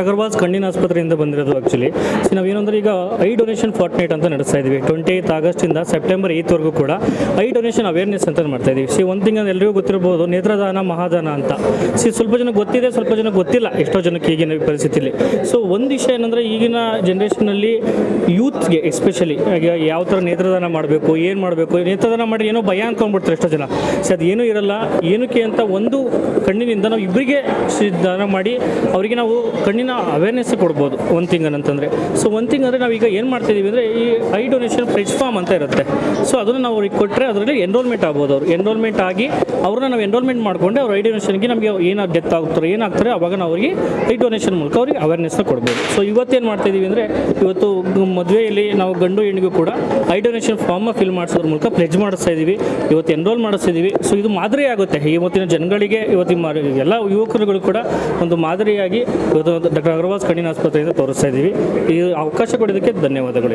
ಅಗರ್ವಾಲ್ಸ್ ಕಣ್ಣಿನ ಆಸ್ಪತ್ರೆಯಿಂದ ಬಂದಿರೋದು ಆ್ಯಕ್ಚುಲಿ ಸೊ ನಾವೇನಂದ್ರೆ ಈಗ ಐ ಡೊನೇಷನ್ ಫಾರ್ಟ್ ನೈಟ್ ಅಂತ ನಡೆಸ್ತಾ ಇದ್ದೀವಿ. ಟ್ವೆಂಟಿ ಏಯ್ತ್ ಆಗಸ್ಟಿಂದ ಸೆಪ್ಟೆಂಬರ್ ಏಯ್ತ್ವರೆಗೂ ಕೂಡ ಐ ಡೊನೇಷನ್ ಅವೇರ್ನೆಸ್ ಅಂತ ಮಾಡ್ತಾ ಇದ್ದೀವಿ. ಸಿ ಒಂದು ಥಿಂಗ್ ಎಲ್ಲರಿಗೂ ಗೊತ್ತಿರ್ಬೋದು, ನೇತ್ರದಾನ, ಮಹಾದಾನ ಅಂತ. ಸಿ ಸ್ವಲ್ಪ ಜನಕ್ಕೆ ಗೊತ್ತಿದೆ, ಸ್ವಲ್ಪ ಜನ ಗೊತ್ತಿಲ್ಲ. ಎಷ್ಟೋ ಜನಕ್ಕೆ ಈಗಿನ ಪರಿಸ್ಥಿತಿಯಲ್ಲಿ ಸೊ ಒಂದು ವಿಷಯ ಏನಂದರೆ ಈಗಿನ ಜನ್ರೇಷನಲ್ಲಿ ಯೂತ್ಗೆ ಎಸ್ಪೆಷಲಿ ಯಾವ ಥರ ನೇತ್ರದಾನ ಮಾಡಬೇಕು, ಏನು ಮಾಡಬೇಕು, ನೇತ್ರದಾನ ಮಾಡಿ ಏನೋ ಭಯ ಅಂದ್ಕೊಂಡ್ಬಿಡ್ತಾರೆ ಎಷ್ಟೋ ಜನ. ಸೊ ಅದು ಏನೂ ಇರಲ್ಲ. ಏನಕ್ಕೆ ಅಂತ ಒಂದು ಕಣ್ಣಿನಿಂದ ನಾವು ಇಬ್ಬರಿಗೆ ದಾನ ಮಾಡಿ, ಅವರಿಗೆ ನಾವು ಕಣ್ಣಿನ ಅವೇರ್ನೆಸ್ ಕೊಡ್ಬೋದು ಒಂದು ಥಿಂಗ್ ಅಂತಂದರೆ ಸೊ ಒಂದು ಥಿಂಗ್ ಅಂದರೆ ನಾವೀಗ ಏನು ಮಾಡ್ತಿದ್ದೀವಿ ಅಂದರೆ ಈ ಐ ಡೊನೇಷನ್ ಫ್ರೆಶ್ ಫಾರ್ಮ್ ಅಂತ ಇರುತ್ತೆ. ಸೊ ಅದನ್ನು ನಾವು ಅವ್ರಿಗೆ ಕೊಟ್ಟರೆ ಅದರಲ್ಲಿ ಎನ್ರೋಲ್ಮೆಂಟ್ ಆಗ್ಬೋದು ಅವರು. ಎನ್ರೋಲ್ಮೆಂಟ್ ಆಗಿ ಅವ್ರನ್ನ ನಾವು ಎನ್ರೋಲ್ಮೆಂಟ್ ಮಾಡಿಕೊಂಡೆ ಅವ್ರ ಐ ಡೊನೇಷನ್ಗೆ ನಮಗೆ ಏನಾದ್ರು ಡೆತ್ ಆಗ್ತಾರೆ ಏನಾಗ್ತಾರೆ ಅವಾಗ ನಾವು ಅವರಿಗೆ ಐ ಡೊನೇಷನ್ ಮೂಲಕ ಅವ್ರಿಗೆ ಅವೇರ್ನೆಸ್ನ ಕೊಡ್ಬೋದು. ಸೊ ಇವತ್ತೇನು ಮಾಡ್ತಿದ್ದೀವಿ ಅಂದರೆ ಇವತ್ತು ಮದುವೆಯಲ್ಲಿ ನಾವು ಗಂಡು ಹೆಣ್ಣಿಗೂ ಕೂಡ ಐ ಡೊನೇಷನ್ ಫಾರ್ಮ ಫಿಲ್ ಮಾಡಿಸೋದ್ರ ಮೂಲಕ ಪ್ಲೆಜ್ ಮಾಡಿಸ್ತಾ ಇದ್ದೀವಿ ಇವತ್ತು ಎನ್ರೋಲ್ ಮಾಡಿಸ್ತಿದ್ದೀವಿ ಸೊ ಇದು ಮಾದರಿ ಆಗುತ್ತೆ ಇವತ್ತಿನ ಜನಗಳಿಗೆ, ಇವತ್ತಿನ ಎಲ್ಲ ಯುವಕರುಗಳು ಕೂಡ ಒಂದು ಮಾದರಿಯಾಗಿ ಇವತ್ತು ಡಾಕ್ಟರ್ ಅಗರ್ವಾಲ್ಸ್ ಕಣ್ಣಿನ ಆಸ್ಪತ್ರೆಯಿಂದ ತೋರಿಸ್ತಾ ಇದ್ದೀವಿ. ಈ ಅವಕಾಶ ಕೊಡೋದಕ್ಕೆ ಧನ್ಯವಾದಗಳು